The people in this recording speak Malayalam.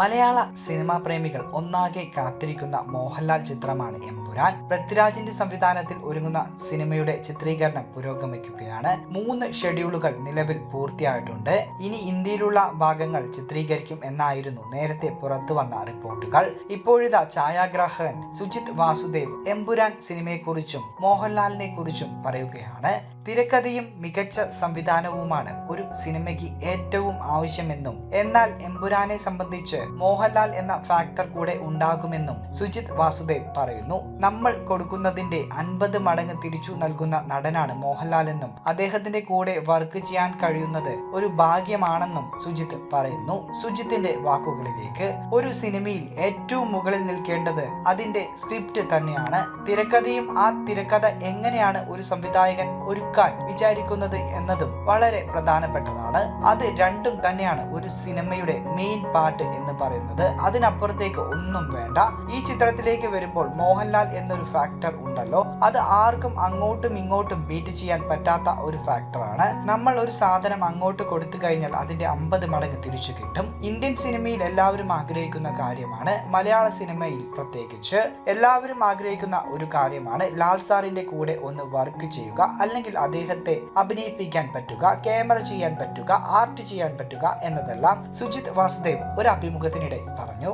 മലയാള സിനിമാ പ്രേമികൾ ഒന്നാകെ കാത്തിരിക്കുന്ന മോഹൻലാൽ ചിത്രമാണ് എംപുരാൻ പൃഥ്വിരാജിന്റെ സംവിധാനത്തിൽ ഒരുങ്ങുന്ന സിനിമയുടെ ചിത്രീകരണം പുരോഗമിക്കുകയാണ്. മൂന്ന് ഷെഡ്യൂളുകൾ നിലവിൽ പൂർത്തിയായിട്ടുണ്ട്. ഇനി ഇന്ത്യയിലുള്ള ഭാഗങ്ങൾ ചിത്രീകരിക്കും എന്നായിരുന്നു നേരത്തെ പുറത്തു വന്ന റിപ്പോർട്ടുകൾ. ഇപ്പോഴിതാ ഛായാഗ്രാഹകൻ സുജിത് വാസുദേവ് എമ്പുരാൻ സിനിമയെക്കുറിച്ചും മോഹൻലാലിനെ കുറിച്ചും പറയുകയാണ്. തിരക്കഥയും മികച്ച സംവിധാനവുമാണ് ഒരു സിനിമയ്ക്ക് ഏറ്റവും ആവശ്യമെന്നും എന്നാൽ എംപുരാനെ സംബന്ധിച്ച് മോഹൻലാൽ എന്ന ഫാക്ടർ കൂടെ ഉണ്ടാകുമെന്നും സുജിത് വാസുദേവ് പറയുന്നു. നമ്മൾ കൊടുക്കുന്നതിന്റെ അൻപത് മടങ്ങ് തിരിച്ചു നൽകുന്ന നടനാണ് മോഹൻലാൽ എന്നും അദ്ദേഹത്തിന്റെ കൂടെ വർക്ക് ചെയ്യാൻ കഴിയുന്നത് ഒരു ഭാഗ്യമാണെന്നും സുജിത് പറയുന്നു. സുജിത്തിന്റെ വാക്കുകളിലേക്ക് ഒരു സിനിമയിൽ ഏറ്റവും മുകളിൽ നിൽക്കേണ്ടത് അതിന്റെ സ്ക്രിപ്റ്റ് തന്നെയാണ്. തിരക്കഥയും ആ തിരക്കഥ എങ്ങനെയാണ് ഒരു സംവിധായകൻ ഒരുക്കാൻ വിചാരിക്കുന്നത് എന്നതും വളരെ പ്രധാനപ്പെട്ടതാണ്. അത് രണ്ടും തന്നെയാണ് ഒരു സിനിമയുടെ മെയിൻ പാർട്ട് എന്ന് പറയുന്നത്. അതിനപ്പുറത്തേക്ക് ഒന്നും വേണ്ട. ഈ ചിത്രത്തിലേക്ക് വരുമ്പോൾ മോഹൻലാൽ എന്നൊരു ഫാക്ടർ ഉണ്ടല്ലോ. അത് ആർക്കും അങ്ങോട്ടും ഇങ്ങോട്ടും ബീറ്റ് ചെയ്യാൻ പറ്റാത്ത ഒരു ഫാക്ടറാണ് നമ്മൾ ഒരു സാധനം അങ്ങോട്ട് കൊടുത്തു കഴിഞ്ഞാൽ അതിന്റെ അമ്പത് മടങ്ങ് തിരിച്ചു കിട്ടും. ഇന്ത്യൻ സിനിമയിൽ എല്ലാവരും ആഗ്രഹിക്കുന്ന കാര്യമാണ് മലയാള സിനിമയിൽ പ്രത്യേകിച്ച്. എല്ലാവരും ആഗ്രഹിക്കുന്ന ഒരു കാര്യമാണ് ലാൽ സാറിന്റെ കൂടെ ഒന്ന് വർക്ക് ചെയ്യുക അല്ലെങ്കിൽ അദ്ദേഹത്തെ അഭിനയിപ്പിക്കാൻ പറ്റുക ക്യാമറ ചെയ്യാൻ പറ്റുക ആർട്ട് ചെയ്യാൻ പറ്റുക എന്നതെല്ലാം. സുജിത് വാസുദേവ് ഒരു അഭിമുഖത്തിനിടെ പറഞ്ഞു